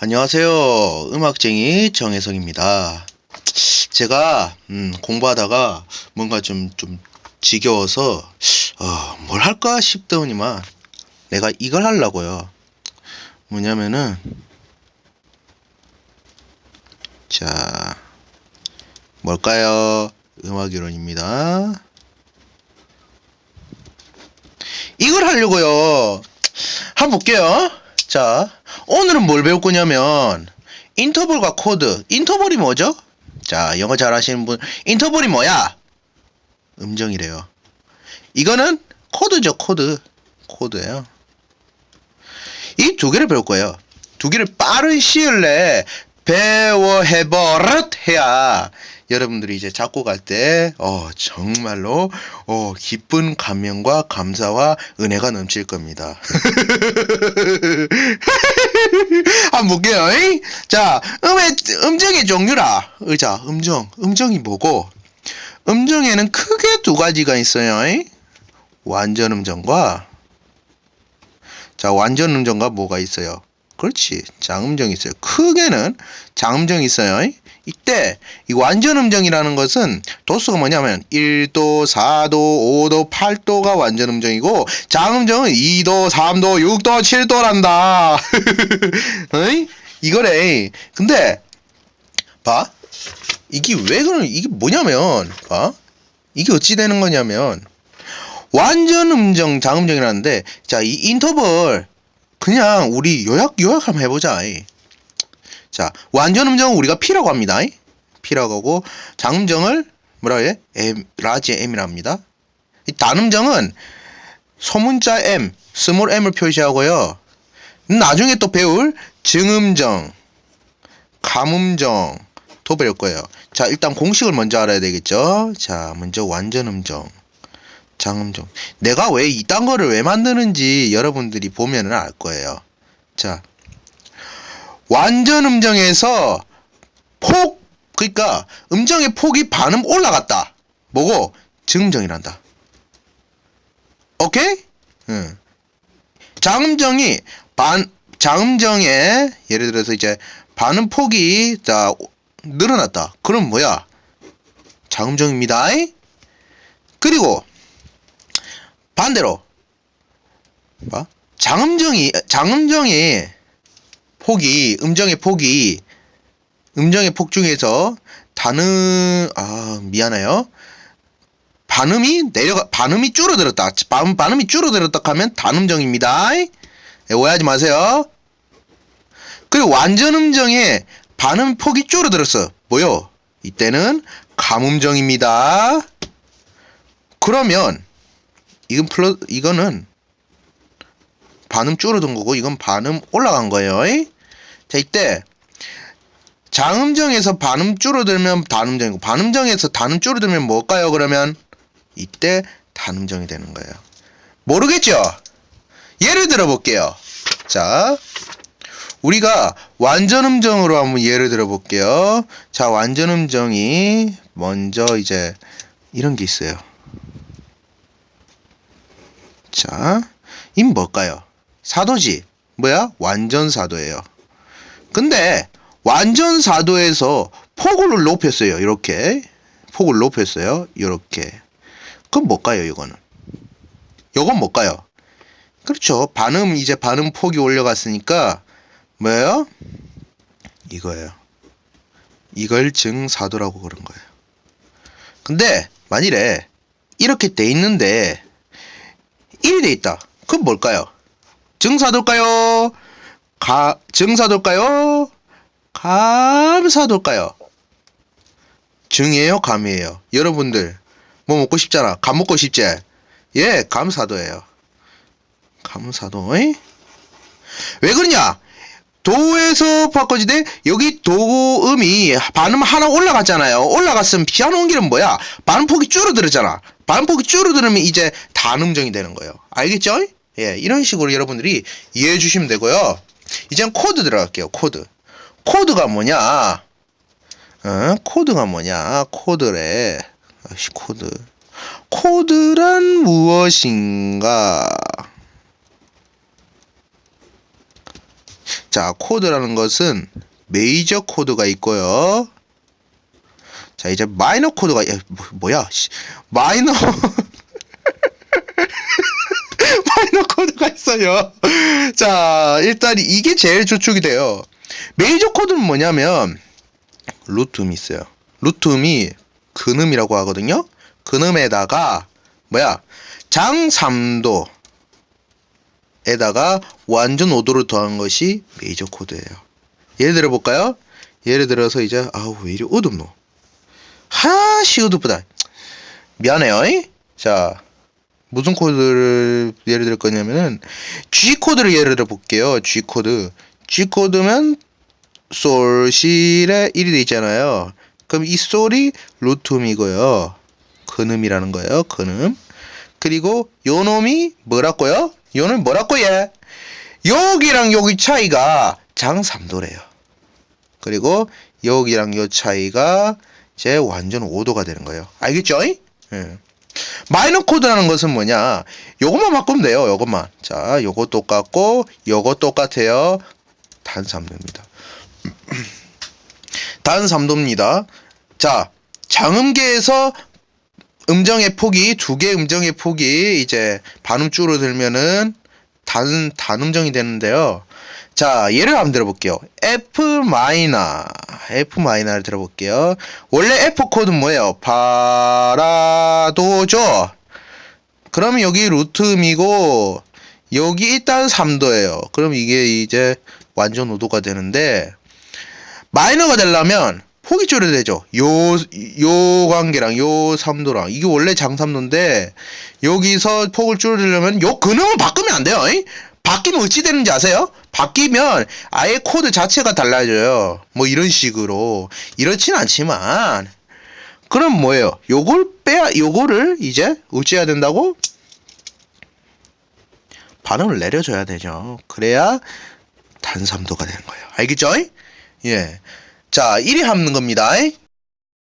안녕하세요. 음악쟁이 정혜성입니다. 제가 음, 공부하다가 뭔가 좀, 좀 지겨워서 어, 뭘 할까 싶더니만 내가 이걸 하려고요. 뭐냐면은 자 뭘까요? 음악이론입니다. 이걸 하려고요. 한번 볼게요. 자, 오늘은 뭘 배울 거냐면 인터벌과 코드. 인터벌이 뭐죠? 자, 영어 잘하시는 분, 인터벌이 뭐야? 음정이래요. 이거는 코드죠, 코드. 코드예요. 이 두 개를 배울 거예요. 두 개를 빠른 시일 내에 배워해버릇 해야 여러분들이 이제 작곡 할 때, 어, 정말로, 어, 기쁜 감명과 감사와 은혜가 넘칠 겁니다. 한번 볼게요. 잉? 자, 음의, 음정의 종류라. 의자, 음정. 음정이 뭐고? 음정에는 크게 두 가지가 있어요. 잉? 완전 음정과, 자, 완전 음정과 뭐가 있어요? 그렇지. 장음정이 있어요. 크게는 장음정이 있어요. 이때 이 완전 음정이라는 것은 도수가 뭐냐면 1도, 4도, 5도, 8도가 완전 음정이고 장음정은 2도, 3도, 6도, 7도란다. 어이? 이거래. 근데 봐. 이게 왜 그런 이게 뭐냐면 봐. 이게 어찌 되는 거냐면 완전 음정, 장음정이라는데 자, 이 인터벌 그냥 우리 요약 요약 한번 해보자. 이. 자, 완전 음정은 우리가 P라고 합니다. 이. P라고 하고 장음정을 뭐라 해? M, 라지 M이라 합니다. 이 단음정은 소문자 M, 스몰 M을 표시하고요. 나중에 또 배울 증음정, 감음정 도 배울 거예요. 자, 일단 공식을 먼저 알아야 되겠죠. 자, 먼저 완전 음정. 장음정. 내가 왜 이딴 거를 왜 만드는지 여러분들이 보면은 알 거예요. 자. 완전 음정에서 폭, 그러니까 음정의 폭이 반음 올라갔다. 뭐고? 증음정이란다. 오케이? 응. 장음정이 반, 장음정에 예를 들어서 이제 반음 폭이 자, 늘어났다. 그럼 뭐야? 장음정입니다. 그리고 반대로. 뭐? 장음정이 장음정이 폭이 음정의 폭이 음정의 폭 중에서 단음 아 미안해요. 반음이 내려가 반음이 줄어들었다. 반, 반음이 줄어들었다 하면 단음정입니다. 예, 오해하지 마세요. 그리고 완전 음정의 반음 폭이 줄어들었어. 뭐요? 이때는 감음정입니다. 그러면 이건 플러 이거는 반음 줄어든 거고 이건 반음 올라간 거예요. 자 이때 장음정에서 반음 줄어들면 단음정이고 반음정에서 단음 줄어들면 뭘까요? 그러면 이때 단음정이 되는 거예요. 모르겠죠? 예를 들어 볼게요. 자, 우리가 완전 음정으로 한번 예를 들어 볼게요. 자, 완전 음정이 먼저 이제 이런 게 있어요. 자, 이 뭘까요? 사도지. 뭐야? 완전 사도예요. 근데 완전 사도에서 폭을 높였어요. 이렇게. 폭을 높였어요. 이렇게. 그럼 뭘까요, 이거는? 이건 뭘까요? 그렇죠. 반음 이제 반음 폭이 올려갔으니까 뭐예요? 이거예요. 이걸 증사도라고 그런 거예요. 근데 만일에 이렇게 돼 있는데 1이 돼 있다. 그럼 뭘까요? 증사도일까요? 가, 증사도일까요? 감사도일까요? 증이에요? 감이에요? 여러분들, 뭐 먹고 싶잖아. 감 먹고 싶지? 예, 감사도예요. 감사도, 에? 왜 그러냐? 도에서 바꿔지되 여기 도음이 반음 하나 올라갔잖아요. 올라갔으면 피아노 옮기는 뭐야? 반음폭이 줄어들었잖아. 반음폭이 줄어들으면 이제 단음정이 되는 거예요. 알겠죠? 예, 이런 식으로 여러분들이 이해해 주시면 되고요. 이젠 코드 들어갈게요. 코드. 코드가 뭐냐? 어? 코드가 뭐냐? 코드래. 아씨, 코드. 코드란 무엇인가? 자, 코드라는 것은 메이저 코드가 있고요. 자, 이제 마이너 코드가 야, 뭐? 씨. 마이너 마이너 코드가 있어요. 자, 일단 이게 제일 주축이 돼요. 메이저 코드는 뭐냐면 루트음이 있어요. 루트음이 근음이라고 하거든요. 근음에다가 뭐야? 장 3도 에다가 완전 5도를 더한 것이 메이저 코드예요. 예를 들어 볼까요? 예를 들어서 이제 아우 왜 이리 어둡노? 하시 어둡다. 미안해요. 이? 자 무슨 코드를 예를 들 거냐면은 G 코드를 예를 들어 볼게요. G 코드. G 코드면 솔실에 1이 돼 있잖아요. 그럼 이 솔이 루트음이고요. 근음이라는 거예요. 근음. 그리고 요 놈이 뭐라고요? 요는 뭐라고 얘? 여기랑 여기 차이가 장 3도래요. 그리고 여기랑 요 차이가 이제 완전 5도가 되는 거예요. 알겠죠? 예. 마이너 코드라는 것은 뭐냐? 요것만 바꾸면 돼요. 요것만. 자, 요거 똑같고 요거 똑같아요. 단 3도입니다. 단 3도입니다. 자, 장음계에서 음정의 폭이 두 개 음정의 폭이 이제 반음 줄어들면은 단 단음정이 되는데요. 자, 예를 한번 들어볼게요. F 마이너, F 마이너를 들어볼게요. 원래 F 코드는 뭐예요? 파라도죠. 그러면 여기 루트음이고 여기 일단 3도예요. 그럼 이게 이제 완전 5도가 되는데 마이너가 되려면 폭이 줄여되죠. 요, 요 관계랑 요 3도랑 이게 원래 장 3도인데 여기서 폭을 줄이려면 요 근음을 바꾸면 안 돼요. 이? 바뀌면 어찌 되는지 아세요? 바뀌면 아예 코드 자체가 달라져요. 뭐 이런 식으로 이렇진 않지만 그럼 뭐예요? 요걸 빼야 요거를 이제 어찌해야 된다고? 반응을 내려줘야 되죠. 그래야 단삼도가 되는 거예요. 알겠죠? 예. 자, 1위 하는 겁니다.